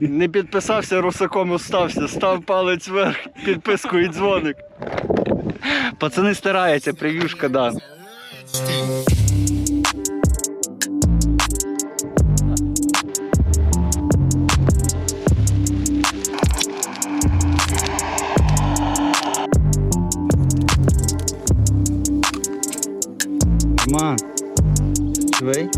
Не підписався, русаком остався. Став палець вверх, підписку і дзвоник. Пацани стараються, прев'юшка, да. Ман, швей.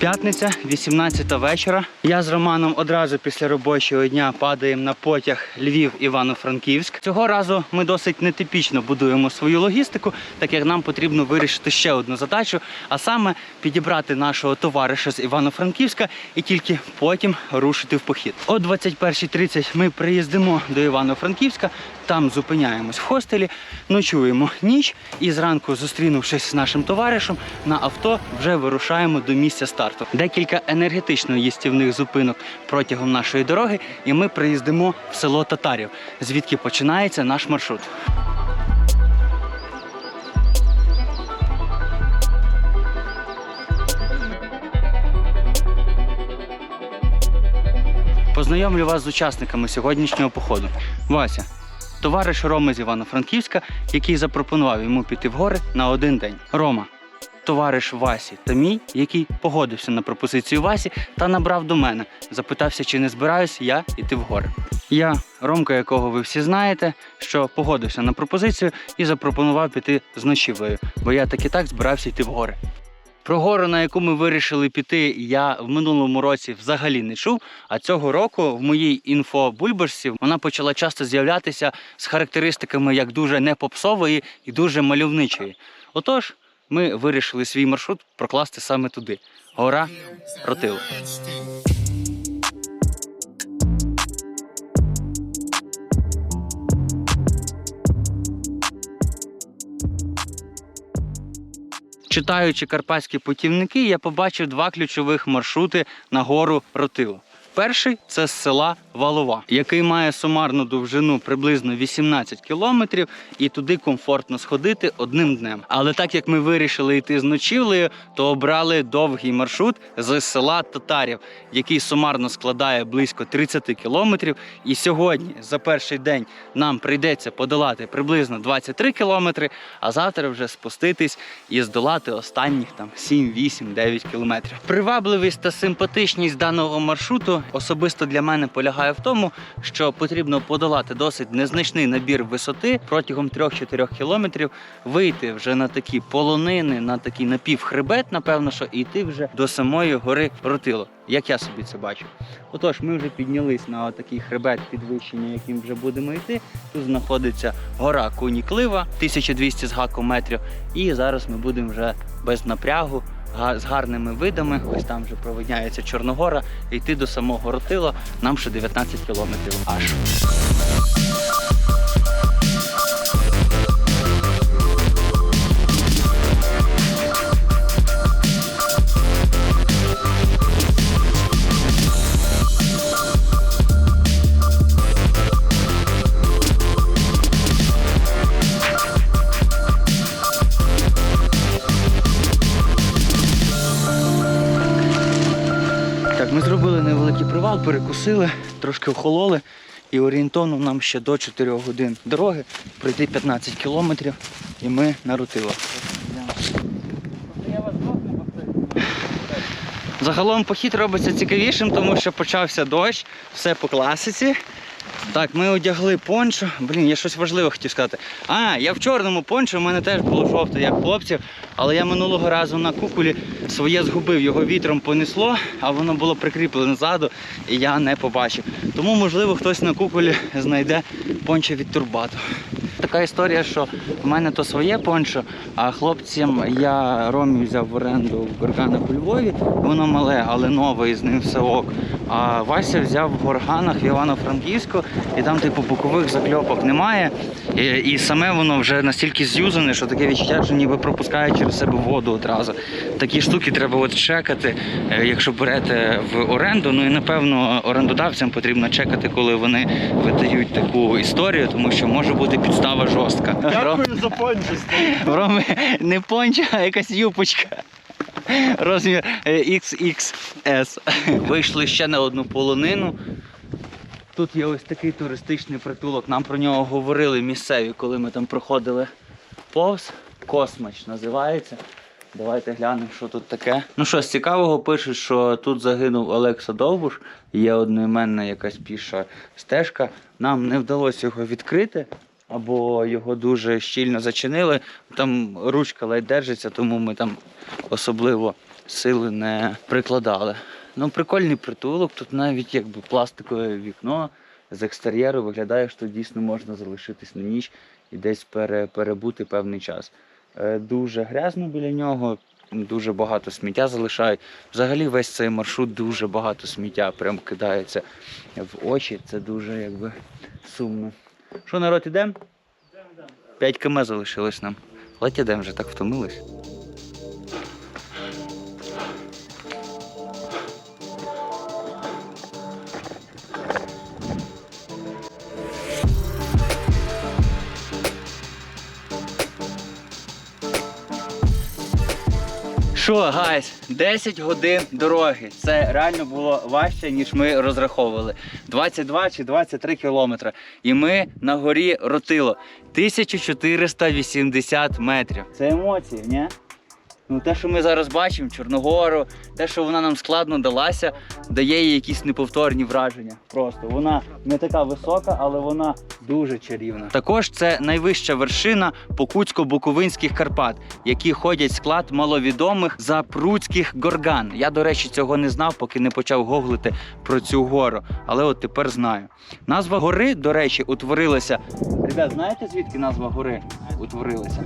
П'ятниця, 18 вечора. Я з Романом одразу після робочого дня падаємо на потяг Львів Івано-Франківськ. Цього разу ми досить нетипічно будуємо свою логістику, так як нам потрібно вирішити ще одну задачу, а саме підібрати нашого товариша з Івано-Франківська і тільки потім рушити в похід. О 21.30 ми приїздимо до Івано-Франківська, там зупиняємось в хостелі, ночуємо ніч і зранку, зустрінувшись з нашим товаришем, на авто вже вирушаємо до місця старту. Декілька енергетично їстівних зупинок протягом нашої дороги, і ми приїздимо в село Татарів, звідки починається наш маршрут. Познайомлю вас з учасниками сьогоднішнього походу. Вася, товариш Роми з Івано-Франківська, який запропонував йому піти в гори на один день. Рома, товариш Васі та мій, який погодився на пропозицію Васі та набрав до мене. Запитався, чи не збираюсь я йти в гори. Я, Ромка, якого ви всі знаєте, що погодився на пропозицію і запропонував піти з ночівлею, бо я так і так збирався йти в гори. Про гору, на яку ми вирішили піти, я в минулому році взагалі не чув. А цього року в моїй інфобульбашці вона почала часто з'являтися з характеристиками як дуже непопсової і дуже мальовничої. Отож, ми вирішили свій маршрут прокласти саме туди. Гора Ротил. Читаючи карпатські путівники, я побачив два ключових маршрути на гору Ротило. Перший це з села Валова, який має сумарну довжину приблизно 18 кілометрів, і туди комфортно сходити одним днем. Але так як ми вирішили йти з ночівлею, то обрали довгий маршрут з села Татарів, який сумарно складає близько 30 кілометрів. І сьогодні за перший день нам прийдеться подолати приблизно 23 кілометри, а завтра вже спуститись і здолати останніх там 7, 8, 9 кілометрів. Привабливість та симпатичність даного маршруту особисто для мене полягає в тому, що потрібно подолати досить незначний набір висоти протягом 3-4 кілометрів, вийти вже на такі полонини, на такий напівхребет, напевно, що і йти вже до самої гори Ротило. Як я собі це бачу. Отож, ми вже піднялись на такий хребет підвищення, яким вже будемо йти. Тут знаходиться гора Куніклива, 1200 з гаком метрів. І зараз ми будемо вже без напрягу, з гарними видами. Ось там вже провидняється Чорногора. Йти до самого Ротила нам ще 19 кілометрів аж. Привал, перекусили, трошки охололи. І орієнтовно нам ще до 4 годин дороги пройти 15 кілометрів, і ми на Рутило. Загалом похід робиться цікавішим, тому що почався дощ, все по класиці. Так, ми одягли пончо. Блін, я щось важливе хотів сказати. А, я в чорному пончо, у мене теж було жовте, як хлопців, але я минулого разу на кукулі своє згубив, його вітром понесло, а воно було прикріплене ззаду, і я не побачив. Тому, можливо, хтось на куколі знайде пончо від турбату. Така історія, що в мене то своє пончо, а хлопцям я Ромі взяв в оренду в Горганах у Львові. Воно мале, але нове, і з ним все ок. А Вася взяв в Горганах в Івано-Франківську, і там, типу, бокових закльопок немає. І, і саме воно вже настільки з'юзане, що таке відчуття, що ніби пропускає через себе воду одразу. Такі штуки треба от чекати, е, якщо берете в оренду. Ну і напевно орендодавцям потрібно чекати, коли вони видають таку історію, тому що може бути підстава жорстка. Дякую за пончо. в Роми не понча, а якась юпочка. Розмір е, XXS. Вийшли ще на одну полонину. Тут є ось такий туристичний притулок. Нам про нього говорили місцеві, коли ми там проходили повз. Космач називається. Давайте глянемо, що тут таке. Ну що, з цікавого пишуть, що тут загинув Олекса Довбуш, є одноіменна якась піша стежка. Нам не вдалося його відкрити, або його дуже щільно зачинили. Там ручка ледь держиться, тому ми там особливо сили не прикладали. Ну, прикольний притулок, тут навіть якби пластикове вікно з екстер'єру виглядає, що дійсно можна залишитись на ніч і десь пере, перебути певний час. Е, Дуже грязно біля нього, дуже багато сміття залишають. Взагалі весь цей маршрут дуже багато сміття прям кидається в очі. Це дуже якби сумно. Що, народ, ідемо? 5 км залишилось нам. Ледь ідемо вже так втомились. Що, гайс, 10 годин дороги. Це реально було важче, ніж ми розраховували. 22 чи 23 кілометри. І ми на горі Ротило. 1480 метрів. Це емоції, ні? Ну, те, що ми зараз бачимо, Чорногору, те, що вона нам складно далася, дає їй якісь неповторні враження. Просто вона не така висока, але вона дуже чарівна. Також це найвища вершина Покутсько-Буковинських Карпат, які ходять склад маловідомих запруцьких горган. Я, до речі, цього не знав, поки не почав гуглити про цю гору. Але от тепер знаю. Назва гори, до речі, утворилася. Ребят, знаєте звідки назва гори утворилася?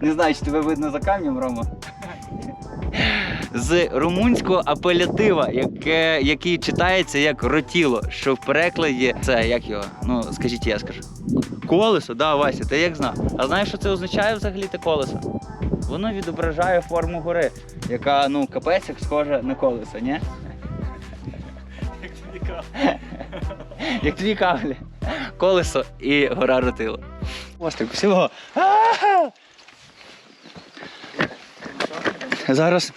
Не знаю, чи тебе видно за камнем, Рома. З румунського апелятива, яке, який читається як ротіло, що в перекладі це як його? Ну, скажіть, я скажу. Колесо, да, Вася, ти як знав. А знаєш, що це означає взагалі те колесо? Воно відображає форму гори, яка, ну, капець, як схожа на колесо, ні? Як дві каплі. Колесо і гора ротило. Ось так всього. Зараз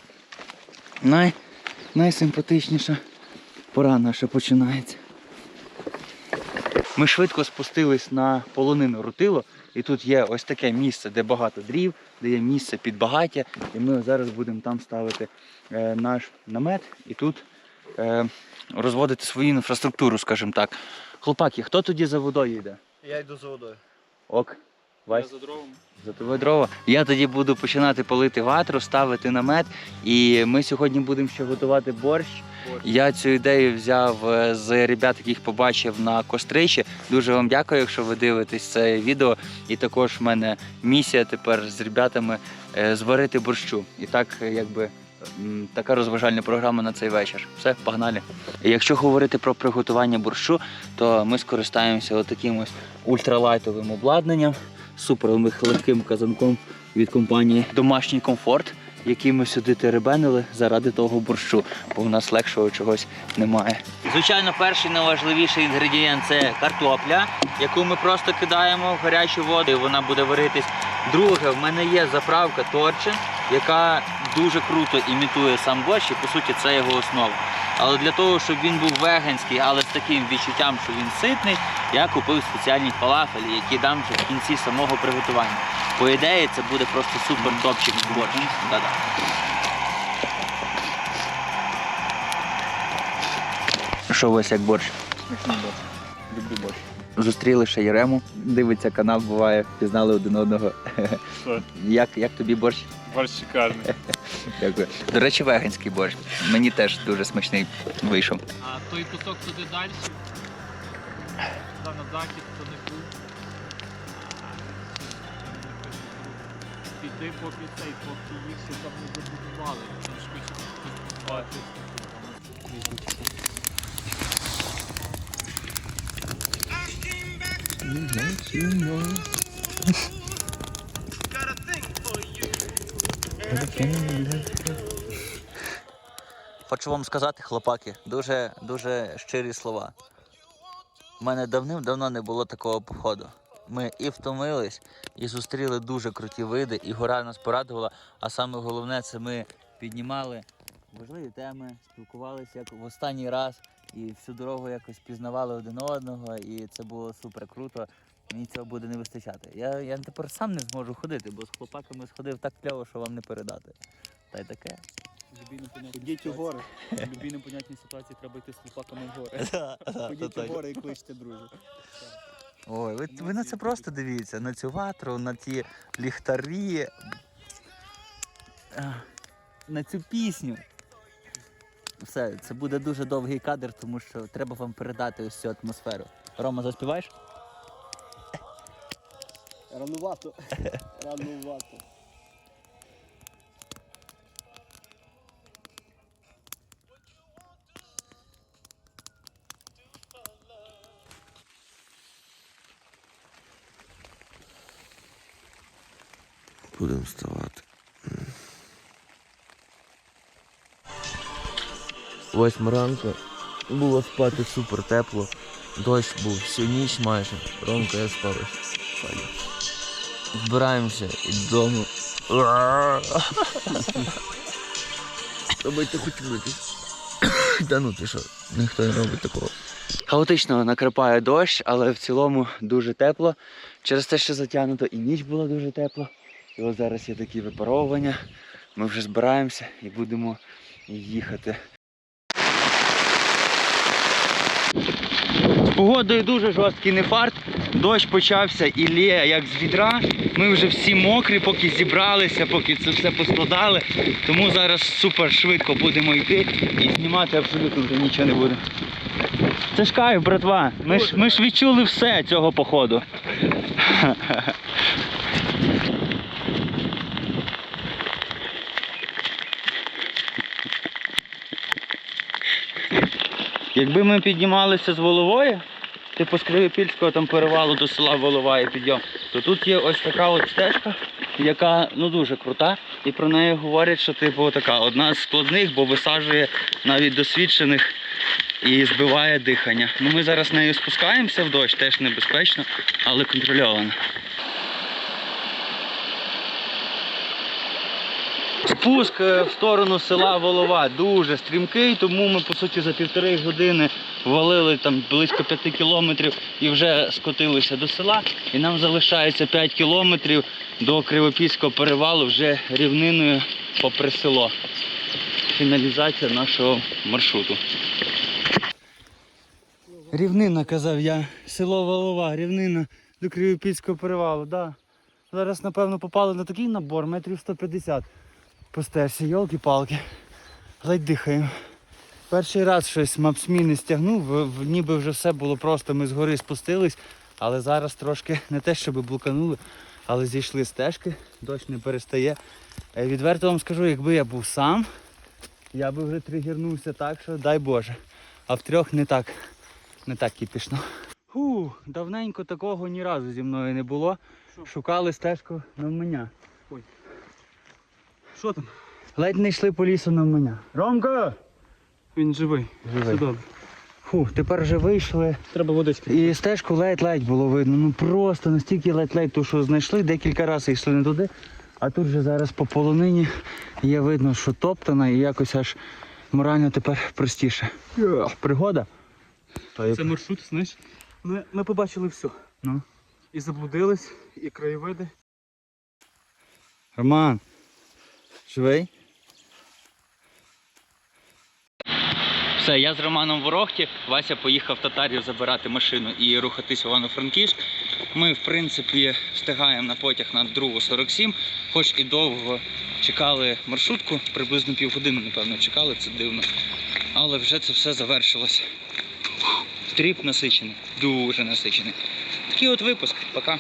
най, найсимпатичніша пора наша починається. Ми швидко спустились на полонину Рутило, і тут є ось таке місце, де багато дрів, де є місце під багаття. І ми зараз будемо там ставити е, наш намет і тут е, розводити свою інфраструктуру, скажімо так. Хлопаки, хто тоді за водою йде? Я йду за водою. Ок. Вась. за дровом. За тобою дрова. Я тоді буду починати палити ватру, ставити намет. І ми сьогодні будемо ще готувати борщ. Борщ. Я цю ідею взяв е, з ребят, яких побачив на костричі. Дуже вам дякую, якщо ви дивитесь це відео. І також в мене місія тепер з ребятами е, зварити борщу. І так, е, якби. Така розважальна програма на цей вечір. Все, погнали. Якщо говорити про приготування борщу, то ми скористаємося отаким ось ультралайтовим обладнанням супер легким казанком від компанії Домашній комфорт, який ми сюди теребенили заради того борщу, бо в нас легшого чогось немає. Звичайно, перший найважливіший інгредієнт це картопля, яку ми просто кидаємо в гарячу воду, і вона буде варитись. Друге, в мене є заправка торчин, яка дуже круто імітує сам борщ, і по суті це його основа. Але для того, щоб він був веганський, але з таким відчуттям, що він ситний, я купив спеціальні фалафелі, які дам вже в кінці самого приготування. По ідеї, це буде просто супер топчик борщ. Да-да. Що у вас як борщ? Люблю борщ. Зустріли ще Єрему, дивиться канал, буває, пізнали один одного. Що? Як, як тобі борщ? Борщ шикарний. Дякую. До речі, веганський борщ. Мені теж дуже смачний вийшов. А той кусок туди далі, там на захід, то не був. Піти поки цей, поки їх ще там не забудували. Там швидше. Хочу вам сказати, хлопаки, дуже дуже щирі слова. У мене давним-давно не було такого походу. ми і втомились, і зустріли дуже круті види, і гора нас порадувала. А саме головне, це ми піднімали важливі теми, спілкувалися як в останній раз, і всю дорогу якось пізнавали один одного, і це було супер круто. Мені цього буде не вистачати. Я, я тепер сам не зможу ходити, бо з хлопаками сходив так кльово, що вам не передати. Та й таке. Ходіть у гори. В любій непонятній ситуації треба йти з хлопаками в гори. Ходіть у гори і кличте друзів. Ой, ви, ви на це просто дивіться, на цю ватру, на ті ліхтарі, на цю пісню. Все, це буде дуже довгий кадр, тому що треба вам передати ось цю атмосферу. Рома, заспіваєш? Ранувато. Ранувато. Будемо вставати. Восьма ранку. Було спати супер тепло. Дощ був всю ніч майже. Ромка я спав. Файно. Збираємося і додому. Робити хоч митись. Та ну ти що, ніхто не робить такого. Хаотично накрапає дощ, але в цілому дуже тепло. Через те, що затягнуто і ніч була дуже тепла. І от зараз є такі випаровування. Ми вже збираємося і будемо їхати. З погодою дуже жорсткий нефарт. Дощ почався і лє як з відра. Ми вже всі мокрі, поки зібралися, поки це все поскладали. Тому зараз супер швидко будемо йти і знімати абсолютно вже нічого не буде. Це ж кайф, братва. Ми ж, ми ж відчули все цього походу. Якби ми піднімалися з Волової, типу з Кривопільського там перевалу до села Волова і підйом, то тут є ось така от стежка, яка ну дуже крута. І про неї говорять, що типу така одна з складних, бо висаджує навіть досвідчених і збиває дихання. Ну ми зараз нею спускаємося в дощ, теж небезпечно, але контрольовано. Спуск е, в сторону села Волова дуже стрімкий, тому ми по суті за півтори години валили там близько п'яти кілометрів і вже скотилися до села. І нам залишається 5 кілометрів до Кривопільського перевалу вже рівниною попри село. Фіналізація нашого маршруту. Рівнина, казав я. Село Волова, рівнина до Кривопільського перевалу, да. Зараз, напевно, попали на такий набор, метрів 150 по стежці, йолки-палки. Ледь дихаємо. Перший раз щось мапсмі не стягнув, ніби вже все було просто, ми з гори спустились, але зараз трошки не те, щоб блуканули, але зійшли стежки, дощ не перестає. Е, Відверто вам скажу, якби я був сам, я би вже тригернувся так, що дай Боже. А в трьох не так, не так кіпішно. Фу, давненько такого ні разу зі мною не було. Шукали стежку навмання. Що там? Ледь не йшли по лісу навмання. Ромко! Він живий. Все добре. Фу, тепер вже вийшли. Треба водички. І стежку ледь-ледь було видно. Ну просто настільки ледь-ледь, ту, що знайшли, декілька разів йшли не туди. А тут вже зараз по полонині є видно, що топтана і якось аж морально тепер простіше. Йо, Пригода. То є- Це маршрут, знаєш. Ми, ми побачили все. Ну. І заблудились, і краєвиди. Роман. Живий? Все, я з Романом в Ворохті. Вася поїхав Татарів забирати машину і рухатись в Івано-Франківськ. Ми, в принципі, встигаємо на потяг на другу 47, хоч і довго чекали маршрутку, приблизно півгодини, напевно, чекали, це дивно. Але вже це все завершилось. Тріп насичений, дуже насичений. Такий от випуск. Пока.